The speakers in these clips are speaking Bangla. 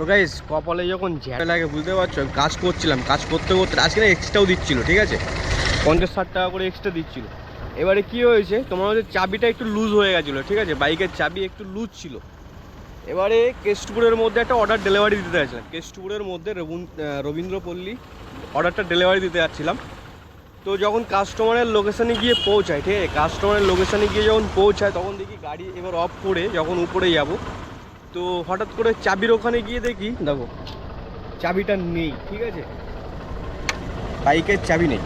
তো গাইস কপালে যখন ঝ্যাড়া লাগে, বুঝতে পারছ? কাজ করছিলাম, কাজ করতে করতে আজকে না এক্সট্রাও দিচ্ছিল, ঠিক আছে? পঞ্চাশ ষাট টাকা করে এক্সট্রা দিচ্ছিল। এবারে কি হয়েছে, তোমার হচ্ছে চাবিটা একটু লুজ হয়ে গেছিল, ঠিক আছে? বাইকের চাবি একটু লুজ ছিল। এবারে কেষ্টপুরের মধ্যে একটা অর্ডার ডেলিভারি দিতে যাচ্ছিলাম। কেষ্টপুরের মধ্যে রবুন- রবীন্দ্রপল্লী অর্ডারটা ডেলিভারি দিতে যাচ্ছিলাম। তো যখন কাস্টমারের লোকেশানে গিয়ে পৌঁছায়, ঠিক আছে? কাস্টমারের লোকেশানে গিয়ে যখন পৌঁছায়, তখন দেখি গাড়ি এবার অফ করে যখন উপরে যাব তো হঠাৎ করে চাবির ওখানে গিয়ে দেখি, দেখো, চাবিটা নেই, ঠিক আছে? বাইকের চাবি নেই।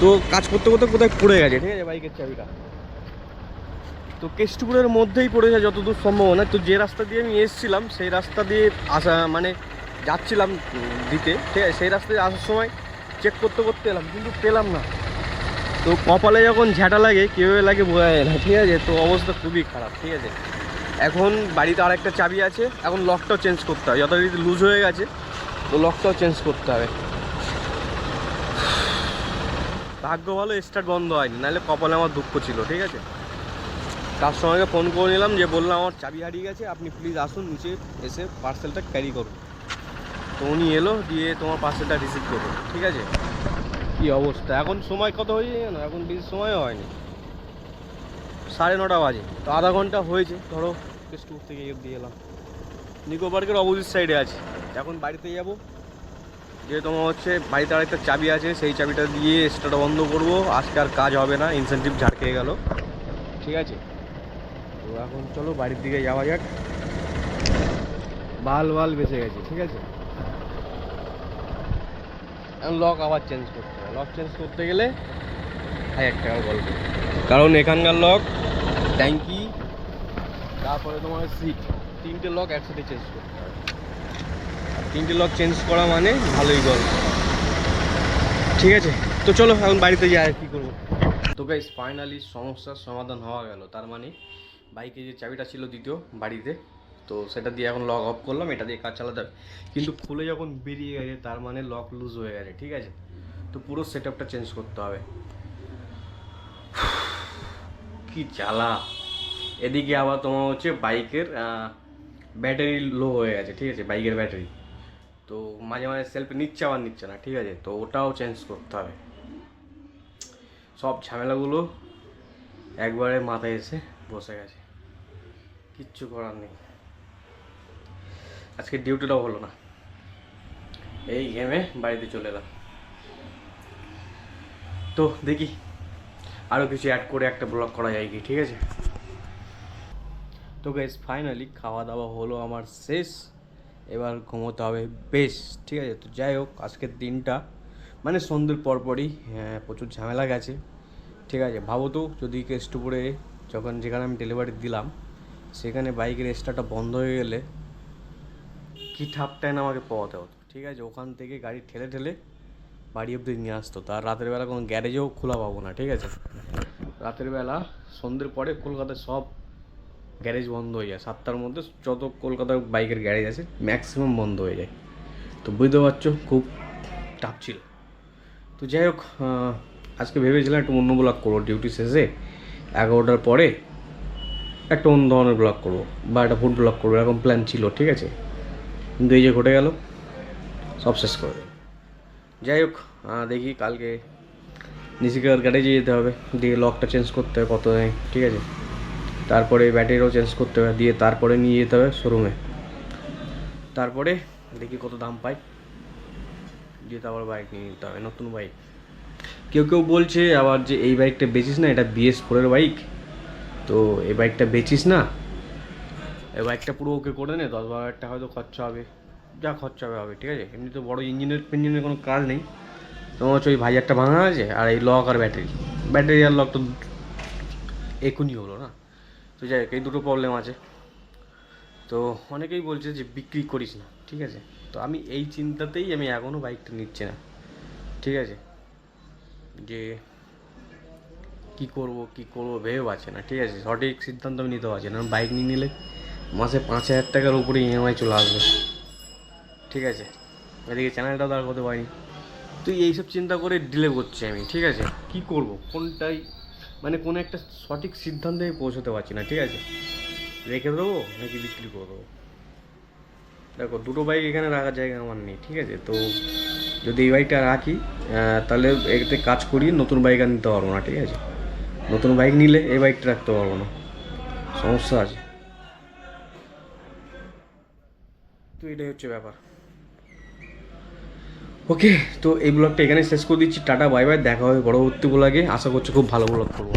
তো কাজ করতে করতে কোথায় পড়ে গেছে, ঠিক আছে, বাইকের চাবিটা? তো কেষ্টপুরের মধ্যেই পড়ে পড়েছে, যতদূর সম্ভব না তো যে রাস্তা দিয়ে আমি এসেছিলাম, সেই রাস্তা দিয়ে আসা মানে যাচ্ছিলাম দিতে, ঠিক আছে, সেই রাস্তা দিয়ে আসার সময় চেক করতে করতে এলাম, কিন্তু পেলাম না। তো কপালে যখন ঝ্যাঁটা লাগে কীভাবে লাগে বোঝা যায় না, ঠিক আছে? তো অবস্থা খুবই খারাপ, ঠিক আছে? এখন বাড়িতে আর একটা চাবি আছে, এখন লকটাও চেঞ্জ করতে হবে যথারীতি লুজ হয়ে গেছে, তো লকটাও চেঞ্জ করতে হবে। ভাগ্য ভালো স্টার্ট বন্ধ হয়নি, নাহলে কপালে আমার দুঃখ ছিল, ঠিক আছে? তার কাস্টমারকে ফোন করে নিলাম, যে বললাম আমার চাবি হারিয়ে গেছে, আপনি প্লিজ আসুন, নিচে এসে পার্সেলটা ক্যারি করুন। তো উনি এলো, দিয়ে তোমার পার্সেলটা রিসিভ করব ঠিক আছে? কি অবস্থা? এখন সময় কত হয়ে যায় না এখন বেশি সময়ও হয়নি। সাড়ে নটা বাজে, তো আধা ঘণ্টা হয়েছে, ধরো কেষ্টপুর থেকে এই দিয়ে এলাম। নিকো পার্কের অপোজিট সাইডে আছে। এখন বাড়িতে যাব। যে তোমার হচ্ছে বাড়িতে আরেকটা চাবি আছে, সেই চাবিটা দিয়ে স্টার্ট বন্ধ করব। আজকে আর কাজ হবে না ইনসেন্টিভ ঝাড় খেয়ে গেল। ঠিক আছে? তো এখন চলো বাড়ির দিকে যাওয়া যাক। বাল বাল বেঁচে গেছে, ঠিক আছে? লক আবার চেঞ্জ করতে হবে। লক চেঞ্জ করতে গেলে হাজার টাকার গল্প। কারণ এখানকার লক ট্যাঙ্কি তারপরে তোমার সিট তিনটে লক একসাথে চেঞ্জ করতে হবে। তিনটে লক চেঞ্জ করা মানে ভালোই গল্প। ঠিক আছে? তো চলো, এখন বাড়িতে যাই আর কি করব। তো গাইস ফাইনালি সমস্যার সমাধান হওয়া গেল। তার মানে বাইকে যে চাবিটা ছিল দ্বিতীয় বাড়িতে, তো সেটা দিয়ে এখন লক অফ করলাম। এটা দিয়ে কাজ চালাতে হবে। কিন্তু খুলে যখন বেরিয়ে গেছে, তার মানে লক লুজ হয়ে গেছে। ঠিক আছে? তো পুরো সেট চেঞ্জ করতে হবে। কি জ্বালা। এদিকে আবার তোমার হচ্ছে বাইকের ব্যাটারি লো হয়ে গেছে, ঠিক আছে? বাইকের ব্যাটারি তো মাঝে মাঝে সেলফি নিচ্ছে আবার নিচ্ছে না, ঠিক আছে? তো ওটাও চেঞ্জ করতে হবে। সব ঝামেলাগুলো একবারে মাথায় এসে বসে গেছে। কিচ্ছু করার নেই। আজকে ডিউটিটাও হলো না। এই গেমে বাড়িতে চলে এলাম। তো দেখি আরও কিছু অ্যাড করে একটা ব্লগ করা যায় কি, ঠিক আছে? তো গাইজ ফাইনালি খাওয়া দাওয়া হলো আমার শেষ। এবার ঘুমোতে হবে বেশ ঠিক আছে? তো যাই হোক আজকের দিনটা মানে সন্ধ্যের পরপরই হ্যাঁ, প্রচুর ঝামেলা গেছে ঠিক আছে? ভাবো তো যদি কেষ্টপুরে যখন যেখানে আমি ডেলিভারি দিলাম সেখানে বাইকের স্টারটা বন্ধ হয়ে গেলে কি ঠাপটায় না আমাকে পাওয়াতে হতো ঠিক আছে? ওখান থেকে গাড়ি ঠেলে ঠেলে বাড়ি অব্দি নিয়ে আসতো। তার রাতের বেলা কোনো গ্যারেজেও খোলা পাবো না ঠিক আছে? রাতের বেলা সন্ধ্যের পরে কলকাতায় সব গ্যারেজ বন্ধ হয়ে যায়। সাতটার মধ্যে যত কলকাতায় বাইকের গ্যারেজ আছে ম্যাক্সিমাম বন্ধ হয়ে যায়। তো বুঝতে পারছ, খুব টাফ ছিল। তো যাই হোক আজকে ভেবেছিলাম একটু অন্য ব্লগ করব ডিউটি শেষে। এগারোটার পরে একটা অন্য ধরনের ব্লগ করব বা একটা ফুড ব্লগ করব, এরকম প্ল্যান ছিল, ঠিক আছে? কিন্তু এই যে ঘটে গেল, সব শেষ করে যাই হোক দেখি কালকে নিশিকার গ্যারেজে যেতে হবে। দিয়ে লকটা চেঞ্জ করতে হবে কত নেই ঠিক আছে? তারপরে ব্যাটারিও চেঞ্জ করতে হবে, দিয়ে তারপরে নিয়ে যেতে হবে শোরুমে তারপরে দেখি কত দাম পাই। দিয়ে তারপর বাইক নিয়ে নিতে হবে, নতুন বাইক কেউ কেউ বলছে আবার যে এই বাইকটা বেচিস না, এটা বিএস ফোরের বাইক তো এই বাইকটা বেচিস না, এই বাইকটা পুরো ওকে করে নে, দশ বারো হাজার হয়তো খরচা হবে। যা খরচা হবে হবে, ঠিক আছে? এমনি তো বড় ইঞ্জিনের ইঞ্জিনের কোনো কাজ নেই। তোমার হচ্ছে ওই ভাইজারটা ভাঙা আছে, আর এই লক আর ব্যাটারি ব্যাটারি আর লক তো এখনই হলো না? তো যাই হোক, এই দুটো প্রবলেম আছে। তো অনেকেই বলছে যে বিক্রি করিস না, ঠিক আছে? তো আমি এই চিন্তাতেই আমি এখনও বাইকটা নিচ্ছি না, ঠিক আছে? যে কি করব কি করব ভেবে পাচ্ছে না, ঠিক আছে? সঠিক সিদ্ধান্ত আমি নিতে পারছি না বাইক নিয়ে নিলে মাসে পাঁচ হাজার টাকার উপরে ইএমআই চলে আসবে, ঠিক আছে? এদিকে চ্যানেলটাও দাঁড় করতে পারিনি। তুই এইসব চিন্তা করে ডিলে করছি আমি, ঠিক আছে? কি করব? কোনটাই মানে কোনো একটা সঠিক সিদ্ধান্তে আমি পৌঁছতে পারছি না, ঠিক আছে? রেখে দেবো নাকি বিক্রি করে দেবো? দেখো, দুটো বাইক এখানে রাখার জায়গা আমার নেই, ঠিক আছে? তো যদি এই বাইকটা রাখি তাহলে এতে কাজ করিয়ে নতুন বাইক আর নিতে পারব না, ঠিক আছে? নতুন বাইক নিলে এই বাইকটা রাখতে পারব না। সমস্যা আছে। তো এটাই হচ্ছে ব্যাপার। ওকে তো এই ব্লগটা এখানে শেষ করে দিচ্ছি। টাটা বাই বাই দেখা হবে পরবর্তী ব্লগে আশা করছি খুব ভালো ব্লগ করব।